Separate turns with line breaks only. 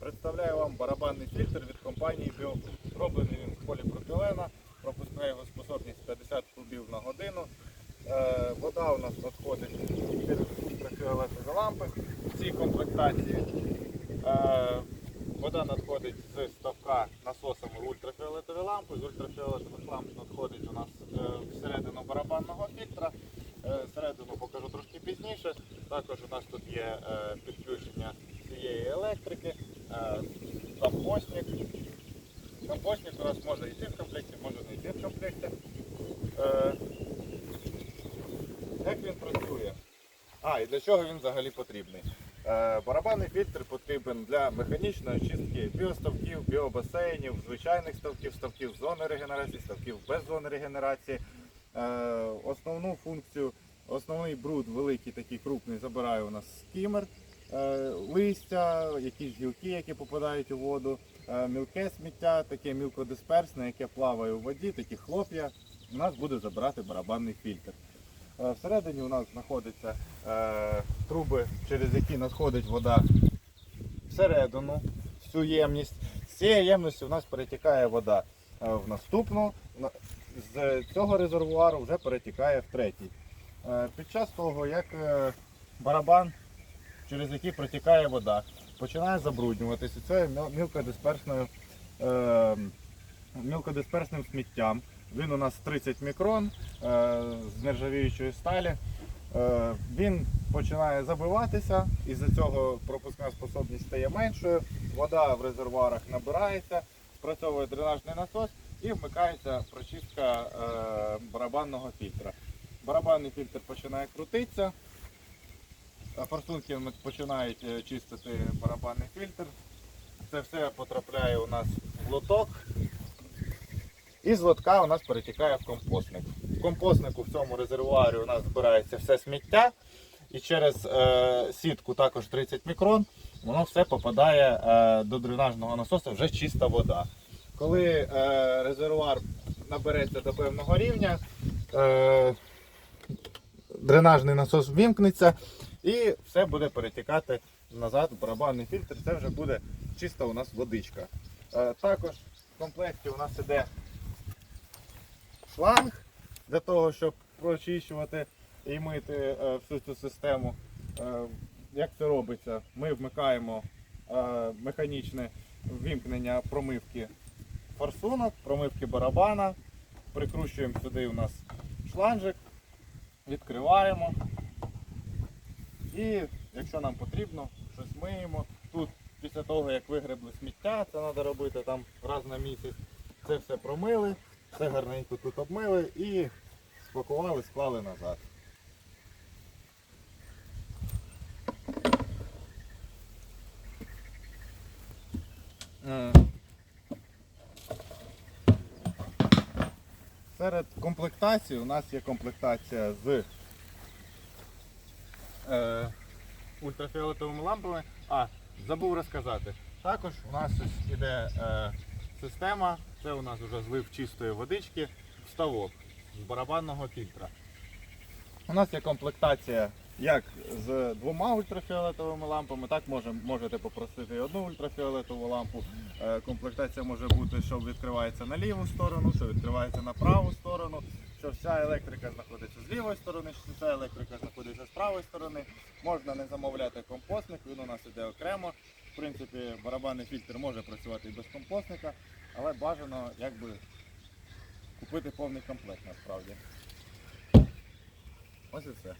Представляю вам барабанний фільтр від компанії Біофуд. Зроблений він з поліпропілена, пропускає його способність 50 кубів на годину. Е, вода у нас надходить через ультрафіолетові лампи в цій комплектації. Е, вода надходить з ставка насосами ультрафіолетові лампи. З ультрафіолетових ламп надходить у нас е, всередину барабанного фільтра. Середину покажу трошки пізніше. Також у нас тут є е, підключення цієї електрики, е, компостник. Компостник у нас може йти в комплекті, може не йти в комплекті. Е, Як він працює? А, і для чого він взагалі потрібний? Е, Барабанний фільтр потрібен для механічної чистки біоставків, біобасейнів, звичайних ставків, ставків зони регенерації, ставків без зони регенерації. Е, Основну функцію, основний бруд великий, такий крупний, забирає у нас скімер, листя, якісь гілки, які попадають у воду, е, мілке сміття, таке мілкодисперсне, яке плаває у воді, такі хлоп'я. У нас буде забирати барабанний фільтр. Е, Всередині у нас знаходяться е, труби, через які надходить вода всередину, всю ємність. З цієї ємності у нас перетікає вода е, в наступну. З цього резервуару вже перетікає в третій. Е, Під час того, як е, барабан, через який протікає вода, починає забруднюватися цією мілкодисперсним сміттям. Він у нас 30 мікрон е, з нержавіючої сталі. Е, Він починає забиватися, і за цього пропускна способність стає меншою. Вода в резервуарах набирається, спрацьовує дренажний насос і вмикається прочистка е, барабанного фільтра. Барабанний фільтр починає крутитися. А Форсунки починають е, чистити барабанний фільтр. Це все потрапляє у нас в лоток. І з лотка у нас перетікає в компостник. В компостнику в цьому резервуарі у нас збирається все сміття. І через е, сітку також 30 мікрон, воно все попадає е, до дренажного насосу вже чиста вода. Коли е, резервуар набереться до певного рівня, е, дренажний насос ввімкнеться і все буде перетікати назад в барабанний фільтр. Це вже буде чиста у нас водичка. Е, також в комплекті у нас іде шланг для того, щоб прочищувати і мити е, всю цю систему. Е, як це робиться? Ми вмикаємо механічне ввімкнення промивки форсунок, промивки барабана, прикручуємо сюди у нас шланжик, відкриваємо. І якщо нам потрібно, щось миємо. Тут після того, як вигребли сміття, це треба робити там раз на місяць. Це все промили, все гарненько тут обмили і спакували, склали назад. Е, Серед комплектацій у нас є комплектація з е, ультрафіолетовими лампами. А, забув розказати. Також у нас ось іде е, система, це у нас вже злив чистої водички в ставок з барабанного фільтра. У нас є комплектація як з двома ультрафіолетовими лампами, так може, можете попросити одну ультрафіолетову лампу. Е, Комплектація може бути, що відкривається на ліву сторону, що відкривається на праву сторону, що вся електрика знаходиться з лівої сторони, що вся електрика знаходиться правої сторони. Можна не замовляти компостник, він у нас іде окремо. В принципі, барабанний фільтр може працювати і без компостника, але бажано якби купити повний комплект насправді. Ось і все.